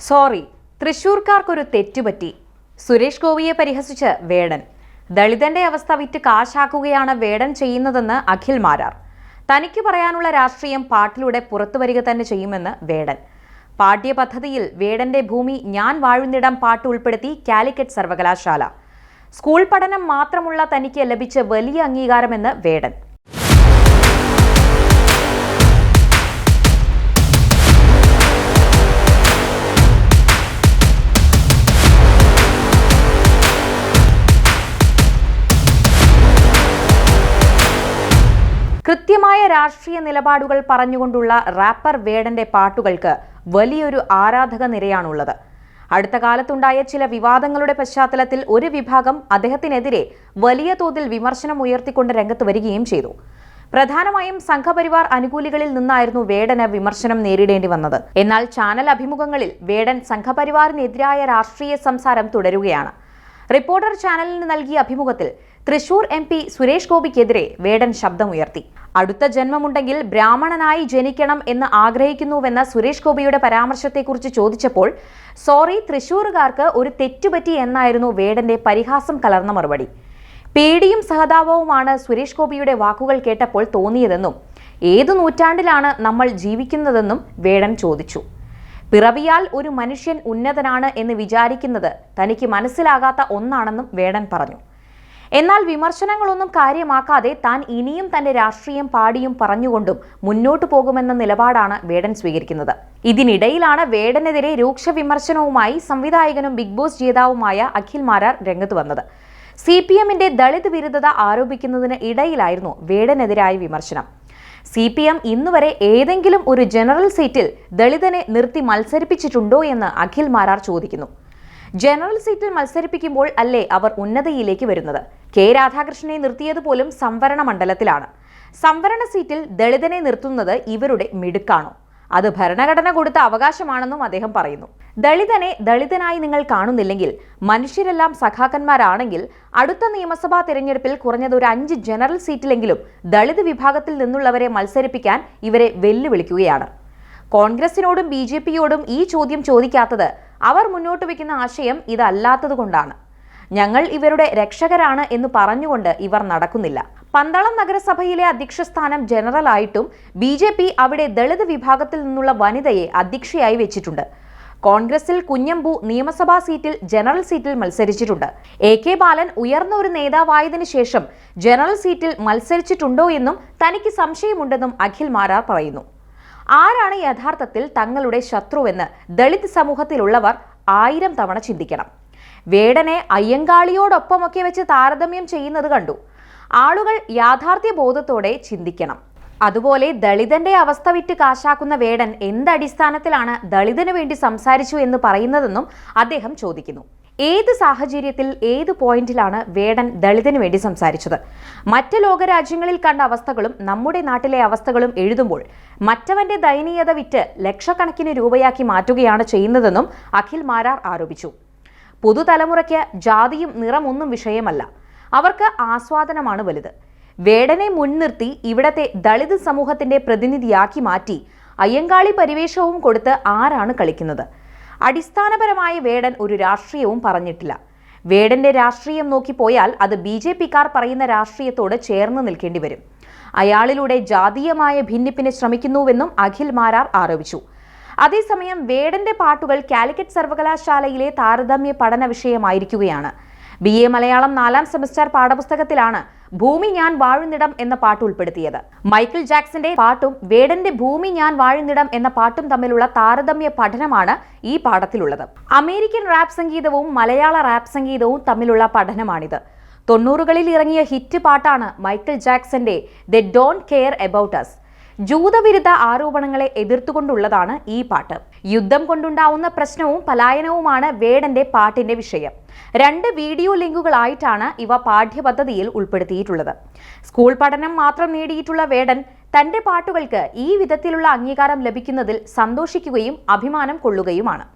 Sorry തൃശൂർക്കാർക്കൊരു തെറ്റുപറ്റി. സുരേഷ് ഗോപിയെ പരിഹസിച്ച് വേടൻ. ദളിതന്റെ അവസ്ഥ വിറ്റ് കാശാക്കുകയാണ് വേടൻ ചെയ്യുന്നതെന്ന് അഖിൽ മാരാർ. തനിക്ക് പറയാനുള്ള രാഷ്ട്രീയം പാട്ടിലൂടെ പുറത്തു വരിക തന്നെ ചെയ്യുമെന്ന് വേടൻ. പാഠ്യപദ്ധതിയിൽ വേടന്റെ ഭൂമി ഞാൻ വാഴുന്നിടം പാട്ട് ഉൾപ്പെടുത്തി കാലിക്കറ്റ് സർവകലാശാല. സ്കൂൾ പഠനം മാത്രമുള്ള തനിക്ക് ലഭിച്ച വലിയ അംഗീകാരമെന്ന് വേടൻ. കൃത്യമായ രാഷ്ട്രീയ നിലപാടുകൾ പറഞ്ഞുകൊണ്ടുള്ള റാപ്പർ വേടന്റെ പാട്ടുകൾക്ക് വലിയൊരു ആരാധക നിരയാണുള്ളത്. അടുത്ത കാലത്തുണ്ടായ ചില വിവാദങ്ങളുടെ പശ്ചാത്തലത്തിൽ ഒരു വിഭാഗം അദ്ദേഹത്തിനെതിരെ വലിയ തോതിൽ വിമർശനം ഉയർത്തിക്കൊണ്ട് രംഗത്ത് വരികയും ചെയ്തു. പ്രധാനമായും സംഘപരിവാർ അനുകൂലികളിൽ നിന്നായിരുന്നു വേടന് വിമർശനം നേരിടേണ്ടി വന്നത്. എന്നാൽ ചാനൽ അഭിമുഖങ്ങളിൽ വേടൻ സംഘപരിവാറിനെതിരായ രാഷ്ട്രീയ സംസാരം തുടരുകയാണ്. റിപ്പോർട്ടർ ചാനലിന് നൽകിയ അഭിമുഖത്തിൽ തൃശൂർ എം പി സുരേഷ് ഗോപിക്കെതിരെ വേടൻ ശബ്ദമുയർത്തി. അടുത്ത ജന്മമുണ്ടെങ്കിൽ ബ്രാഹ്മണനായി ജനിക്കണം എന്ന് ആഗ്രഹിക്കുന്നുവെന്ന സുരേഷ് ഗോപിയുടെ പരാമർശത്തെക്കുറിച്ച് ചോദിച്ചപ്പോൾ സോറി തൃശൂറുകാർക്ക് ഒരു തെറ്റുപറ്റി എന്നായിരുന്നു വേടന്റെ പരിഹാസം കലർന്ന മറുപടി. പേടിയും സഹതാപവുമാണ് സുരേഷ് ഗോപിയുടെ വാക്കുകൾ കേട്ടപ്പോൾ തോന്നിയതെന്നും ഏതു നൂറ്റാണ്ടിലാണ് നമ്മൾ ജീവിക്കുന്നതെന്നും വേടൻ ചോദിച്ചു. പിറവിയാൽ ഒരു മനുഷ്യൻ ഉന്നതനാണ് എന്ന് വിചാരിക്കുന്നത് തനിക്ക് മനസ്സിലാകാത്ത ഒന്നാണെന്നും വേടൻ പറഞ്ഞു. എന്നാൽ വിമർശനങ്ങളൊന്നും കാര്യമാക്കാതെ താൻ ഇനിയും തന്റെ രാഷ്ട്രീയം പാടിയും പറഞ്ഞുകൊണ്ടും മുന്നോട്ടു പോകുമെന്ന നിലപാടാണ് വേടൻ സ്വീകരിക്കുന്നത്. ഇതിനിടയിലാണ് വേടനെതിരെ രൂക്ഷ വിമർശനവുമായി സംവിധായകനും ബിഗ് ബോസ് ജേതാവുമായ അഖിൽ മാരാർ രംഗത്ത് വന്നത്. സി പി എമ്മിന്റെ ദളിത് വിരുദ്ധത ആരോപിക്കുന്നതിന് ഇടയിലായിരുന്നു വേടനെതിരായ വിമർശനം. സി പി എം ഇന്നുവരെ ഏതെങ്കിലും ഒരു ജനറൽ സീറ്റിൽ ദളിതനെ നിർത്തി മത്സരിപ്പിച്ചിട്ടുണ്ടോ എന്ന് അഖിൽ മാരാർ ചോദിക്കുന്നു. ജനറൽ സീറ്റിൽ മത്സരിപ്പിക്കുമ്പോൾ അല്ലേ അവർ ഉന്നതയിലേക്ക് വരുന്നത്? കെ രാധാകൃഷ്ണനെ നിർത്തിയത് പോലും സംവരണ മണ്ഡലത്തിലാണ്. സംവരണ സീറ്റിൽ ദളിതനെ നിർത്തുന്നത് ഇവരുടെ മിടുക്കാണോ? അത് ഭരണഘടന കൊടുത്ത അവകാശമാണെന്നും അദ്ദേഹം പറയുന്നു. ദളിതനെ ദളിതനായി നിങ്ങൾ കാണുന്നില്ലെങ്കിൽ മനുഷ്യരെല്ലാം സഖാക്കന്മാരാണെങ്കിൽ അടുത്ത നിയമസഭാ തിരഞ്ഞെടുപ്പിൽ കുറഞ്ഞത് ഒരു അഞ്ച് ജനറൽ സീറ്റിലെങ്കിലും ദളിത് വിഭാഗത്തിൽ നിന്നുള്ളവരെ മത്സരിപ്പിക്കാൻ ഇവരെ വെല്ലുവിളിക്കുകയാണ്. കോൺഗ്രസിനോടും ബി ജെ പിയോടും ഈ ചോദ്യം ചോദിക്കാത്തത് അവർ മുന്നോട്ട് വയ്ക്കുന്ന ആശയം ഇതല്ലാത്തതുകൊണ്ടാണ് ഞങ്ങൾ ഇവരുടെ രക്ഷകരാണ് എന്ന് പറഞ്ഞുകൊണ്ട് ഇവർ നടക്കുന്നില്ല. പന്തളം നഗരസഭയിലെ അധ്യക്ഷ സ്ഥാനം ജനറൽ ആയിട്ടും ബി ജെ പി അവിടെ ദളിത് വിഭാഗത്തിൽ നിന്നുള്ള വനിതയെ അധ്യക്ഷയായി വെച്ചിട്ടുണ്ട്. കോൺഗ്രസിൽ കുഞ്ഞമ്പു നിയമസഭാ സീറ്റിൽ ജനറൽ സീറ്റിൽ മത്സരിച്ചിട്ടുണ്ട്. എ കെ ബാലൻ ഉയർന്ന ഒരു നേതാവായതിനു ശേഷം ജനറൽ സീറ്റിൽ മത്സരിച്ചിട്ടുണ്ടോ എന്നും തനിക്ക് സംശയമുണ്ടെന്നും അഖിൽ മാരാർ പറയുന്നു. ആരാണ് യഥാർത്ഥത്തിൽ തങ്ങളുടെ ശത്രുവെന്ന് ദളിത് സമൂഹത്തിലുള്ളവർ ആയിരം തവണ ചിന്തിക്കണം. വേടനെ അയ്യങ്കാളിയോടൊപ്പമൊക്കെ വെച്ച് താരതമ്യം ചെയ്യുന്നത് കണ്ടു. ആളുകൾ യാഥാർത്ഥ്യ ബോധത്തോടെ ചിന്തിക്കണം. അതുപോലെ ദളിതന്റെ അവസ്ഥ വിറ്റ് കാശാക്കുന്ന വേടൻ എന്തടിസ്ഥാനത്തിലാണ് ദളിതന് വേണ്ടി സംസാരിച്ചു എന്ന് പറയുന്നതെന്നും അദ്ദേഹം ചോദിക്കുന്നു. ഏത് സാഹചര്യത്തിൽ ഏത് പോയിന്റിലാണ് വേടൻ ദളിതന് വേണ്ടി സംസാരിച്ചത്? മറ്റ് ലോകരാജ്യങ്ങളിൽ കണ്ട അവസ്ഥകളും നമ്മുടെ നാട്ടിലെ അവസ്ഥകളും എഴുതുമ്പോൾ മറ്റവന്റെ ദയനീയത വിറ്റ് ലക്ഷക്കണക്കിന് രൂപയാക്കി മാറ്റുകയാണ് ചെയ്യുന്നതെന്നും അഖിൽ മാരാർ ആരോപിച്ചു. പുതുതലമുറയ്ക്ക് ജാതിയും നിറമൊന്നും വിഷയമല്ല. അവർക്ക് ആസ്വാദനമാണ് വലുത്. വേടനെ മുൻനിർത്തി ഇവിടത്തെ ദളിത് സമൂഹത്തിന്റെ പ്രതിനിധിയാക്കി മാറ്റി അയ്യങ്കാളി പരിവേഷവും കൊടുത്ത് ആരാണ് കളിക്കുന്നത്? അടിസ്ഥാനപരമായ വേടൻ ഒരു രാഷ്ട്രീയവും പറഞ്ഞിട്ടില്ല. വേടന്റെ രാഷ്ട്രീയം നോക്കിപ്പോയാൽ അത് ബി ജെ പിക്കാർ പറയുന്ന രാഷ്ട്രീയത്തോട് ചേർന്ന് നിൽക്കേണ്ടി വരും. അയാളിലൂടെ ജാതീയമായ ഭിന്നിപ്പിന് ശ്രമിക്കുന്നുവെന്നും അഖിൽ മാരാർ ആരോപിച്ചു. അതേസമയം വേടന്റെ പാട്ടുകൾ കാലിക്കറ്റ് സർവകലാശാലയിലെ താരതമ്യ പഠന വിഷയമായിരിക്കുകയാണ്. ബി എ മലയാളം നാലാം സെമസ്റ്റർ പാഠപുസ്തകത്തിലാണ് ഭൂമി ഞാൻ വാഴുന്നിടം എന്ന പാട്ട് ഉൾപ്പെടുത്തിയത്. മൈക്കിൾ ജാക്സന്റെ പാട്ടും വേടന്റെ ഭൂമി ഞാൻ വാഴുന്നിടം എന്ന പാട്ടും തമ്മിലുള്ള താരതമ്യ പഠനമാണ് ഈ പാഠത്തിലുള്ളത്. അമേരിക്കൻ റാപ്പ് സംഗീതവും മലയാള റാപ്പ് സംഗീതവും തമ്മിലുള്ള പഠനമാണിത്. തൊണ്ണൂറുകളിൽ ഇറങ്ങിയ ഹിറ്റ് പാട്ടാണ് Michael ജാക്സന്റെ the don't care about us. ജൂതവിരുദ്ധ ആരോപണങ്ങളെ എതിർത്തുകൊണ്ടുള്ളതാണ് ഈ പാട്ട്. യുദ്ധം കൊണ്ടുണ്ടാവുന്ന പ്രശ്നവും പലായനവുമാണ് വേടന്റെ പാട്ടിന്റെ വിഷയം. രണ്ട് വീഡിയോ ലിങ്കുകളായിട്ടാണ് ഇവ പാഠ്യപദ്ധതിയിൽ ഉൾപ്പെടുത്തിയിട്ടുള്ളത്. സ്കൂൾ പഠനം മാത്രം നേടിയിട്ടുള്ള വേടൻ തന്റെ പാട്ടുകൾക്ക് ഈ വിധത്തിലുള്ള അംഗീകാരം ലഭിക്കുന്നതിൽ സന്തോഷിക്കുകയും അഭിമാനം കൊള്ളുകയുമാണ്.